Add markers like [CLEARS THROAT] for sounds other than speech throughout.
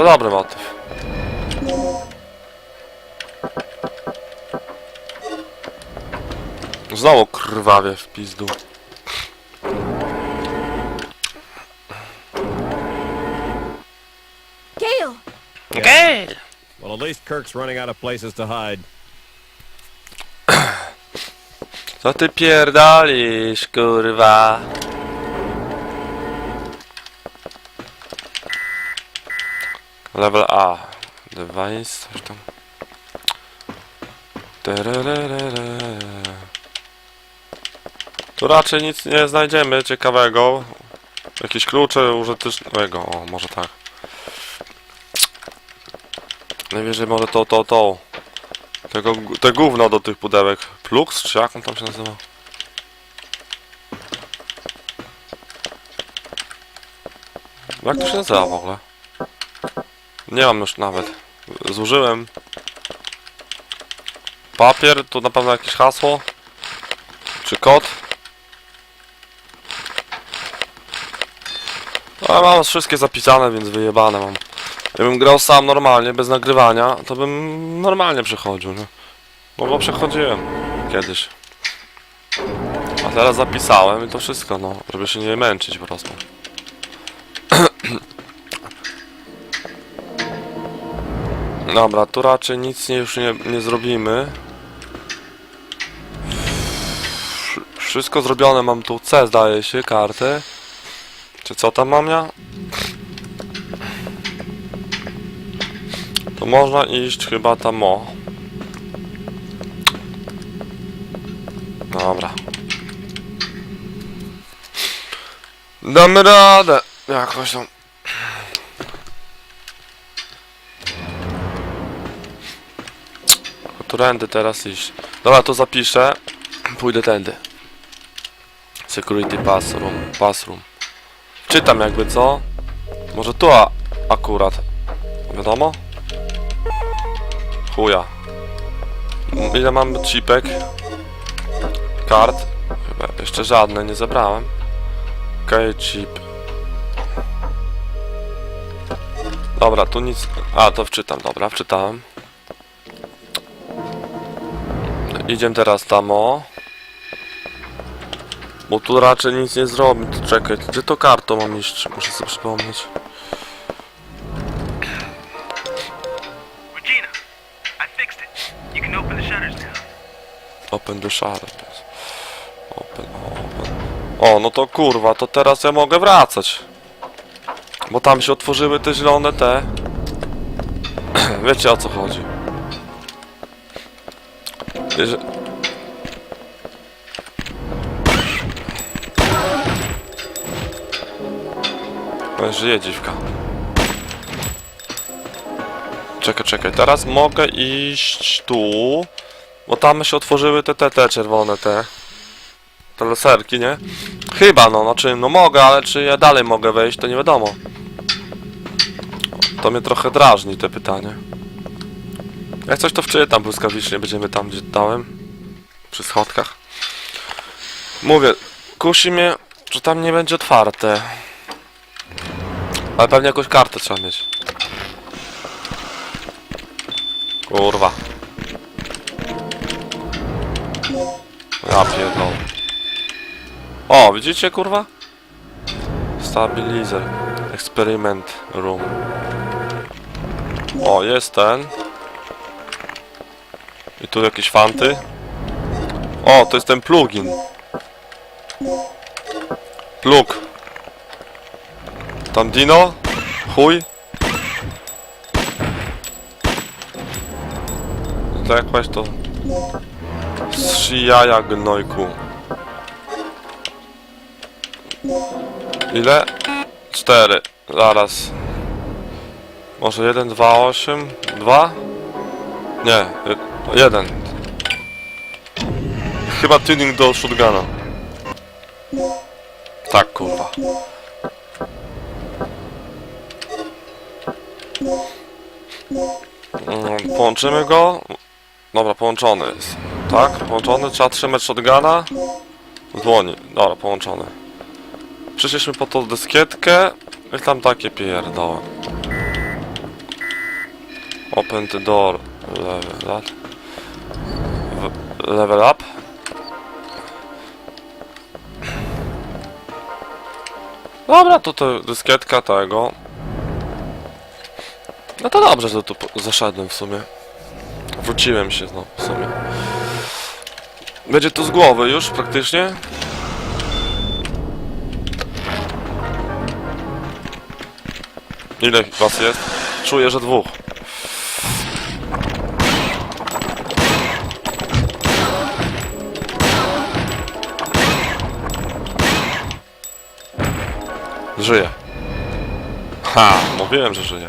To dobry motyw. Znowu krwawie w pizdu. Gale! Okej! Well, at least Kirk's running out of places to hide. Co ty pierdolisz, kurwa? Level A. Device, coś tam. Tu raczej nic nie znajdziemy ciekawego. Jakieś klucze użytecznego. O, może tak. Najwyżej może to, to, to. Tego, te gówno do tych pudełek. Plux, czy jak on tam się nazywa? Jak to się nazywa w ogóle? Nie mam już nawet. Zużyłem. Papier, tu na pewno jakieś hasło. Czy kod? A mam wszystkie zapisane, więc wyjebane mam. Gdybym grał sam normalnie, bez nagrywania, to bym normalnie przechodził, nie? No bo przechodziłem kiedyś. A teraz zapisałem i to wszystko, no, żeby się nie męczyć po prostu. Dobra, tu raczej nic nie, już nie, nie zrobimy. Wsz- Wszystko zrobione mam tu C, zdaje się, kartę. Czy co tam mam ja? To można iść chyba tam o. Dobra. Damy radę. Jakoś tam. Którędy teraz iść? Dobra, to zapiszę. Pójdę tędy. Security pass room. Pass room. Czytam jakby co? Może tu a, akurat. Wiadomo? Chuja. Ile mam chipek? Kart? Chyba jeszcze żadne nie zebrałem. Okej, chip. Dobra, tu nic... A, to wczytam, dobra, wczytałem. Idziemy teraz tam o. Bo tu raczej nic nie zrobi. To czekaj, gdzie to kartą mam iść? Muszę sobie przypomnieć. Open the shutters. Open, open. O, no to kurwa, to teraz ja mogę wracać. Bo tam się otworzyły te zielone te. [CLEARS THROAT] Wiecie o co chodzi. Jeże... No, żyje dziwka. Czekaj, czekaj, teraz mogę iść tu. Bo tam się otworzyły te, te, te czerwone, te. Te laserki, nie? Chyba, no, znaczy, no mogę, ale czy ja dalej mogę wejść, to nie wiadomo. To mnie trochę drażni, te pytanie. Jak coś to wczytam błyskawicznie, będziemy tam, gdzie dałem. Przy schodkach. Mówię, kusi mnie, że tam nie będzie otwarte. Ale pewnie jakąś kartę trzeba mieć. Kurwa. Ja pierdolę. O, widzicie kurwa? Stabilizer. Experiment room. O, jest ten. Tu jakieś fanty. O, to jest ten plugin. Plug. Tam Dino? Chuj. To jak jaja gnojku. Ile? Cztery. Zaraz. Może jeden, dwa, osiem? Dwa? Nie. Je- Jeden. Chyba tuning do shotguna. Tak, kurwa. Mm, Połączymy go. Dobra, połączony jest. Tak, połączony. Trzeba trzymać shotguna. W dłoni. Dobra, połączony. Przyszliśmy po tą dyskietkę. I tam takie pierdoły. Open the door. Level up. Level up. Dobra, to to dyskietka tego. No to dobrze, że tu zaszedłem w sumie. Wróciłem się no w sumie. Będzie tu z głowy już praktycznie. Ile was jest? Czuję, że dwóch. Żyje. Ha, mówiłem, że żyje.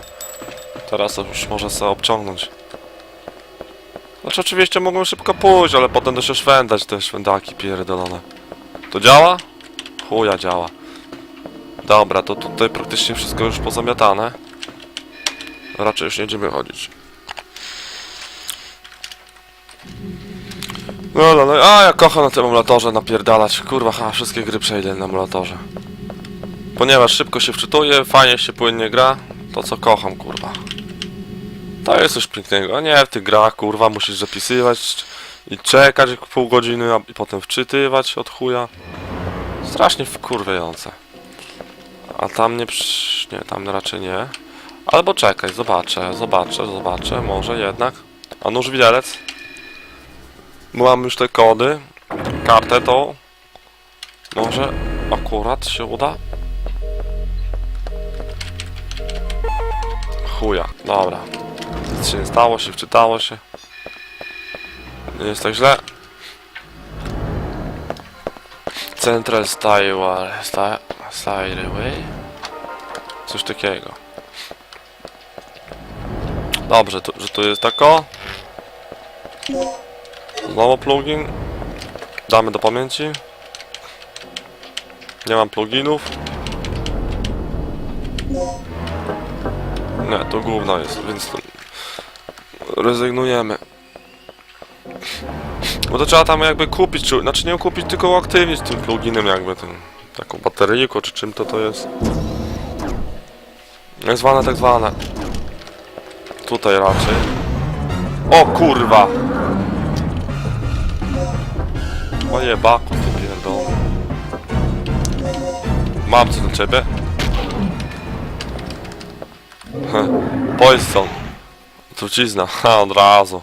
Teraz już może sobie obciągnąć. Znaczy oczywiście mogą szybko pójść, ale potem też szwendać te szwendaki pierdolone. To działa? Chuja działa. Dobra, to tutaj praktycznie wszystko już pozamiatane. Raczej już nie będziemy chodzić. No, no, no, a ja kocham na tym emulatorze napierdalać. Kurwa, ha, wszystkie gry przejdę na emulatorze. Ponieważ szybko się wczytuje, fajnie się płynnie gra, to co kocham, kurwa. To jest coś pięknego, nie w tych grach, kurwa, musisz zapisywać i czekać pół godziny, a potem wczytywać od chuja. Strasznie wkurwiające. A tam nie przy... nie, tam raczej nie. Albo czekaj, zobaczę, zobaczę, zobaczę, może jednak. A nóż widelec? Mam już te kody, kartę tą. Może akurat się uda? Chuja, dobra. Nic się nie stało się, wczytało się. Nie jest tak źle. Central Style, Styleway? Coś takiego. Dobrze, że tu jest tako. Znowu plugin. Damy do pamięci. Nie mam pluginów. Nie, to gówno jest, więc to rezygnujemy. Bo to trzeba tam jakby kupić, czy, znaczy nie kupić, tylko uaktywnić tym pluginem jakby tym, taką bateryjką, czy czym to to jest. Jak zwane, tak zwane. Tutaj raczej. O kurwa! Oje baku, ty pierdolę. Mam co do ciebie. Poison. Trucizna, ha, od razu.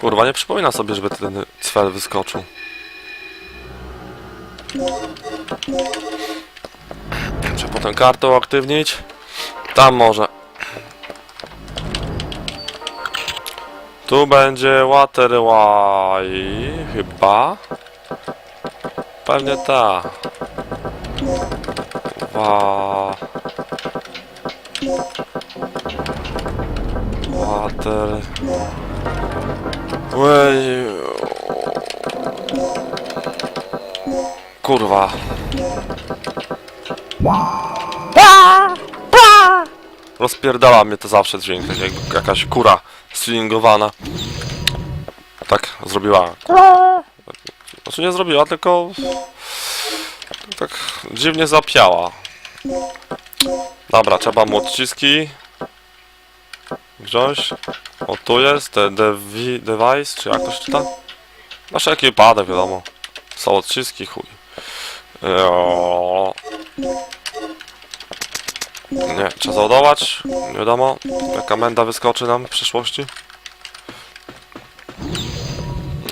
Kurwa, nie przypomina sobie, żeby ten cfel wyskoczył. Trzeba potem kartę uaktywnić. Tam może. Tu będzie Waterway, chyba. Pewnie ta. Wa... Water... Way... Kurwa. Rozpierdala mnie to zawsze dźwięk, jakby jakaś kura stringowana. Tak zrobiła. Znaczy nie zrobiła, tylko tak dziwnie zapiała. Dobra, trzeba mu odciski wziąć. O, tu jest, te devi, device, czy jak to się czyta? Na wszelki wypadek, wiadomo. Są odciski, chuj. Eee, Nie, trzeba załadować. Nie wiadomo, jaka menda wyskoczy nam w przyszłości.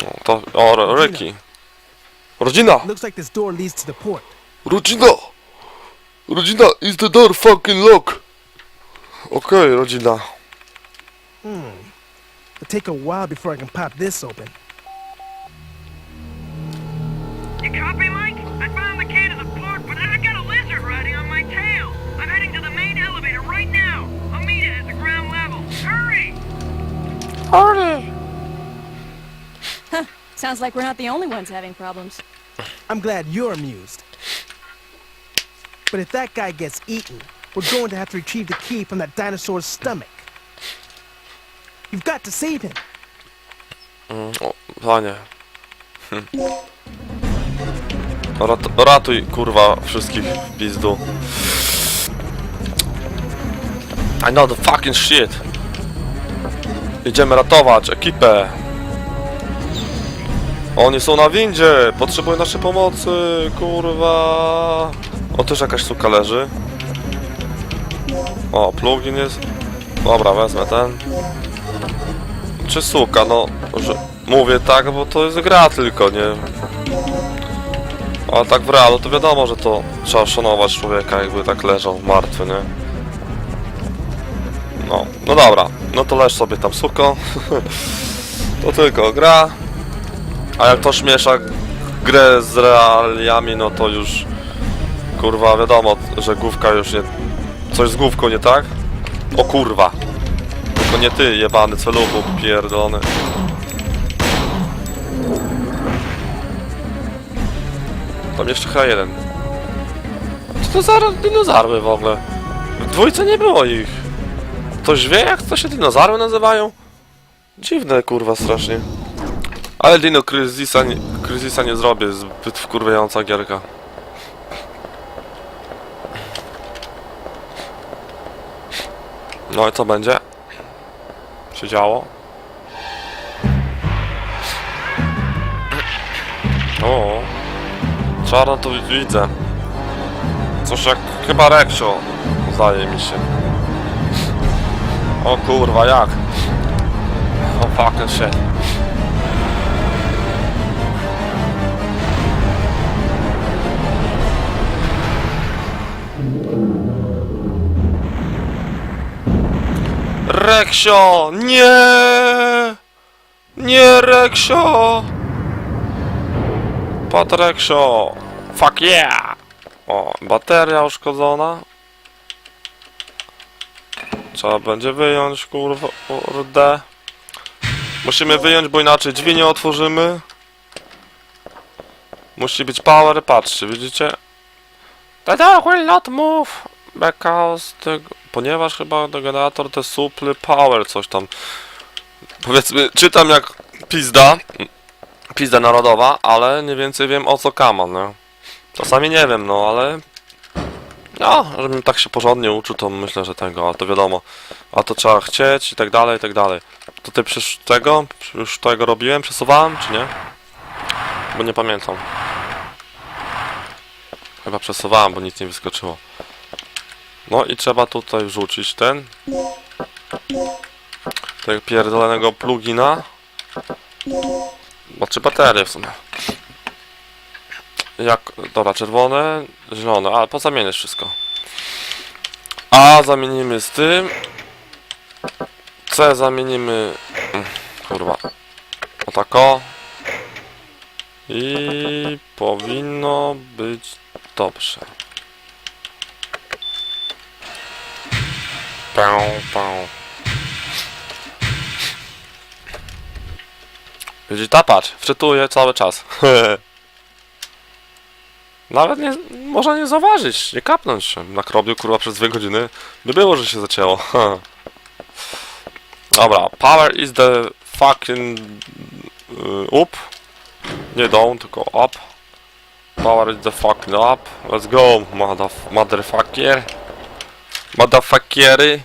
No, to... O, ry- ryki. Rodzina! Rodzina! Rodzina, is the door fucking lock? Okej, rodzina. Hmm. It'll take a while before I can pop this open. You copy, Mike? I found the key to the port, but I got a lizard riding on my tail. I'm heading to the main elevator right now. I'll meet it at the ground level. Hurry. Hurry! Sounds like we're not the only ones having problems. I'm glad you're amused. But if that guy gets eaten, we're going to have to retrieve the key from that dinosaur's stomach. You've got to save him. O, panie. Hm. Rat, ratuj, kurwa, wszystkich w pizdu. I know the fucking shit. Idziemy ratować ekipę. Oni są na windzie. Potrzebują naszej pomocy. Kurwa. O, też jakaś suka leży. O, plugin jest. Dobra, wezmę ten. Czy suka? No, że mówię tak, bo to jest gra tylko, nie? Ale tak w realu to wiadomo, że to trzeba szanować człowieka, jakby tak leżał martwy, nie? No, no dobra, no to leż sobie tam suko. [LAUGHS] to tylko gra. A jak ktoś miesza grę z realiami, no to już kurwa wiadomo, że główka już nie... Coś z główką nie tak? O kurwa. To nie ty, jebany celuchu pierdolony. Tam jeszcze chyba jeden. Co to za dinozaury w ogóle? W dwójce nie było ich. Ktoś wie jak to się dinozaury nazywają? Dziwne kurwa strasznie. Ale Dino Crisisa nie, nie zrobię, zbyt wkurwiająca gierka. No i co będzie? Się działo? O, czarno to widzę. Coś jak chyba Reksio, zdaje mi się. O kurwa, jak? O fucking shit. Reksio! Nie! Nie, Reksio! Pat Reksio! Fuck yeah! O, bateria uszkodzona. Trzeba będzie wyjąć, kurwa, kurde. Musimy wyjąć, bo inaczej drzwi nie otworzymy. Musi być power, patrzcie, widzicie? Dog will not move because the... Ponieważ chyba generator the supply power, coś tam. Powiedzmy, czytam jak pizda. Pizda narodowa, ale nie więcej wiem o co kaman, nie? Czasami nie wiem, no ale... No, żebym tak się porządnie uczył, to myślę, że tego, ale to wiadomo. A to trzeba chcieć i tak dalej, i tak dalej. Tutaj przecież tego, już tego robiłem, przesuwałem, czy nie? Bo nie pamiętam. Chyba przesuwałem, bo nic nie wyskoczyło. No i trzeba tutaj wrzucić ten. Tego pierdolonego plugina. Znaczy baterię w sumie. Jak, dobra, czerwone, zielone, ale pozamieniać wszystko. A zamienimy z tym. C zamienimy... mm, Kurwa. O tako. I powinno być dobrze. Pę. Widzisz, ta wczytuje cały czas. [LAUGHS] Nawet nie, można nie zauważyć, nie kapnąć się. Na krobiu, kurwa, przez dwie godziny by było, że się zacięło. [LAUGHS] Dobra, power is the fucking y, up. Nie down, tylko up. Power is the fucking up. Let's go, motherf- motherfucker. Motherfuckery.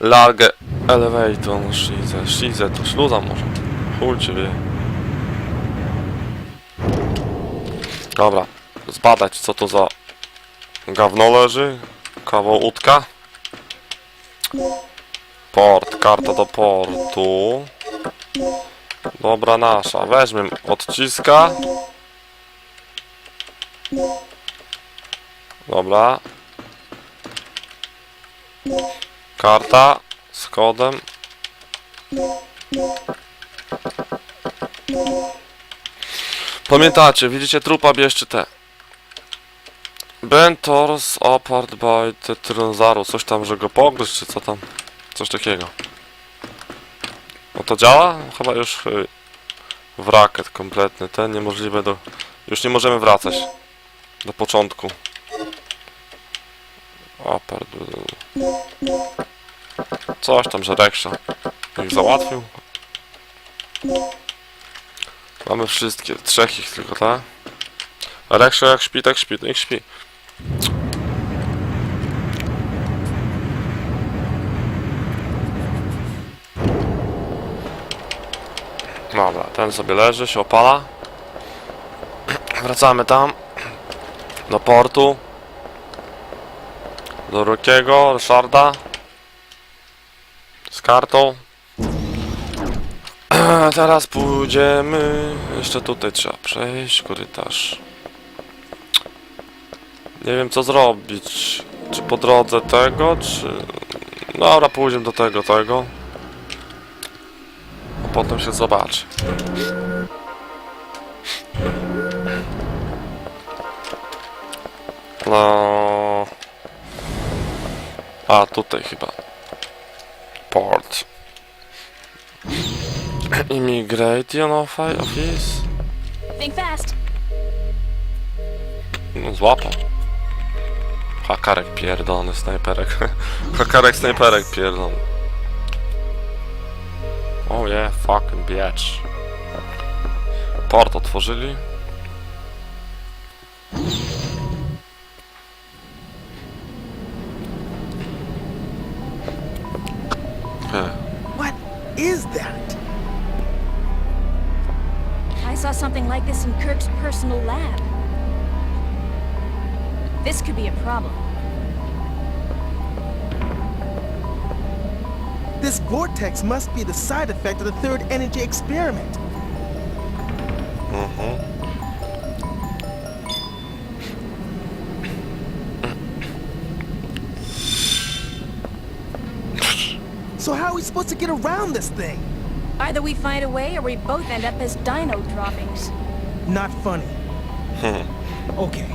Large elevator, no szizę, to śluza może. Chuj cię wie. Dobra, zbadać co to za gawno leży. Kawał łódka. Port, karta do portu. Dobra nasza, weźmy odciska. Dobra. Karta z kodem. Pamiętacie, widzicie trupa, bierzcie te. Bentors apart by the. Coś tam, że go pogryźć, czy co tam? Coś takiego. No to działa? Chyba już y, w rakiet kompletny. Ten niemożliwe do... Już nie możemy wracać. Do początku. Apart... Coś tam, że Reksza ich załatwił. Mamy wszystkie, trzech ich tylko, tak? Reksza jak śpi, tak śpi, no niech śpi. Dobra, ten sobie leży, się opala. Wracamy tam. Do portu. Do Rokiego, Ryszarda. Kartą. [CLEARS THROAT] Teraz pójdziemy. Jeszcze tutaj trzeba przejść, korytarz. Nie wiem co zrobić. Czy po drodze tego, czy... Dobra, pójdziemy do tego, tego. A potem się zobaczy. No... A, tutaj chyba. Port. Immigration offi- Office? Think fast. No złapał. Hakarek pierdolony, snajperek. [LAUGHS] Hakarek, snajperek pierdolony. Oh yeah, fucking bitch. Port otworzyli. What is that? I saw something like this in Kirk's personal lab. This could be a problem. This vortex must be the side effect of the third energy experiment. Mm-hmm. So how are we supposed to get around this thing? Either we find a way or we both end up as dino droppings. Not funny. [LAUGHS] okay.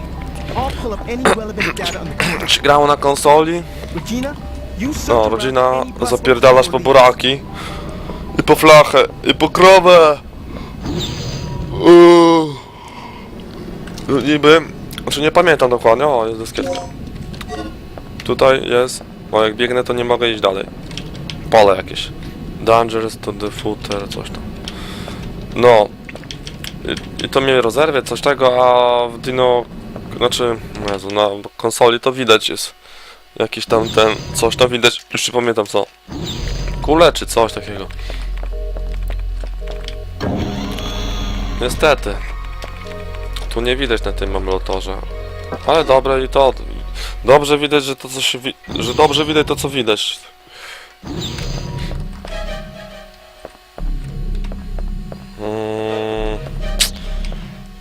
I'll pull up any relevant data on the. [COUGHS] Czy grało na konsoli? Regina, you No, rodzina zapierdalasz po buraki. I po flachę, i po krowę. Uuu. No, Niby, znaczy nie pamiętam dokładnie, o jest dyskietka. Tutaj jest, bo jak biegnę to nie mogę iść dalej. Pole jakieś. Dangerous to the footer, coś tam. No. I, to mnie rozerwie, coś tego, a w Dino, znaczy, Jezu, na konsoli to widać jest jakiś tam ten, coś tam widać, już nie pamiętam co. Kule czy coś takiego. Niestety. Tu nie widać na tym emulatorze. Ale dobre i to. Dobrze widać, że to co się wi- że dobrze widać to co widać.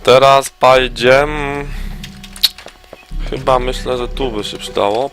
Teraz pójdziemy. Chyba myślę, że tu by się przydało.